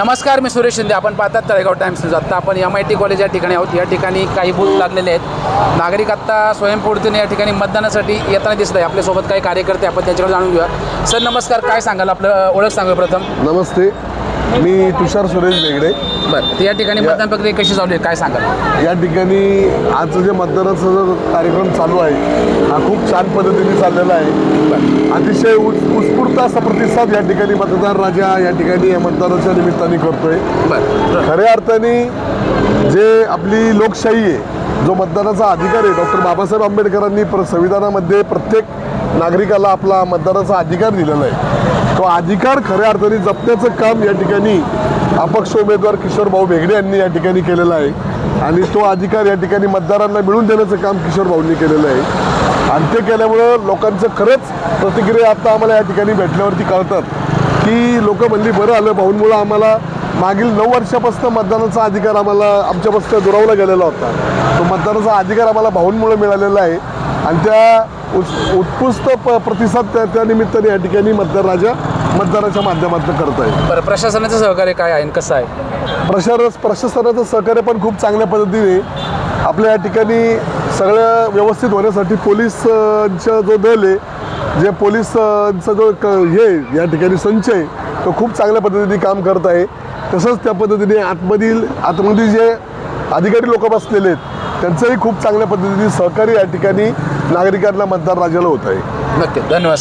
नमस्कार मी सुरेश शिंदे. आपण पाहतात तळेगाव टाइम्स न्यूज. आत्ता आपण एम आय टी कॉलेज या ठिकाणी आहोत. या ठिकाणी काही बूथ लागलेले आहेत. नागरिक आत्ता स्वयंपूर्तीने या ठिकाणी मतदानासाठी येताना दिसत आहे आपल्यासोबत काही कार्यकर्ते आपण त्याच्याकडे जाणून घेऊया. सर नमस्कार. काय सांगाल? आपलं ओळख सांगा प्रथम. नमस्ते. मी तुषार सुरेश बेगडे बरं तर या ठिकाणी मतदान प्रक्रिया कशी चालू आहे? काय सांगाल? या ठिकाणी आजचं जे मतदानाचा जो कार्यक्रम चालू आहे हा खूप छान पद्धतीने चाललेला आहे. अतिशय उत् उत्स्फूर्त असा प्रतिसाद या ठिकाणी मतदार राजा या ठिकाणी या मतदानाच्या निमित्ताने करतोय. खऱ्या अर्थाने जे आपली लोकशाही आहे जो मतदानाचा अधिकार आहे डॉक्टर बाबासाहेब आंबेडकरांनी प्र संविधानामध्ये प्रत्येक नागरिकाला आपला मतदानाचा अधिकार दिलेला आहे. तो अधिकार खऱ्या अर्थाने जपण्याचं काम या ठिकाणी अपक्ष उमेदवार किशोर भाऊ भेगडे यांनी या ठिकाणी केलेलं आहे. आणि तो अधिकार या ठिकाणी मतदारांना मिळून देण्याचं काम किशोर भाऊंनी केलेलं आहे. आणि ते केल्यामुळं लोकांचं खरंच प्रतिक्रिया आता आम्हाला या ठिकाणी भेटल्यावरती कळतात की लोक म्हणली बरं आलं भाऊंमुळं आम्हाला मागील नऊ वर्षापासून मतदानाचा अधिकार आम्हाला आमच्यापासून दुरावला गेलेला होता. तो मतदानाचा अधिकार आम्हाला भाऊंमुळे मिळालेला आहे. आणि त्या उत् उत्कृष्ट प प्रतिसाद त्या त्या निमित्ताने या ठिकाणी मतदार राजा मतदानाच्या माध्यमातून करत आहे बरं प्रशासनाचं सहकार्य काय आहे आणि कसं आहे? प्रशार प्रशासनाचं सहकार्य पण खूप चांगल्या पद्धतीने आपल्या या ठिकाणी सगळं व्यवस्थित होण्यासाठी पोलिसचा जो दल आहे जे पोलिसचा जो क हे या ठिकाणी संच आहे तो खूप चांगल्या पद्धतीने काम करत आहे. तसंच त्या पद्धतीने आतमधील आतमध्ये जे अधिकारी लोक बसलेले आहेत त्यांचंही खूप चांगल्या पद्धतीने सहकार्य या ठिकाणी नागरिकांना मतदार राजाला होत आहे. नक्की धन्यवाद.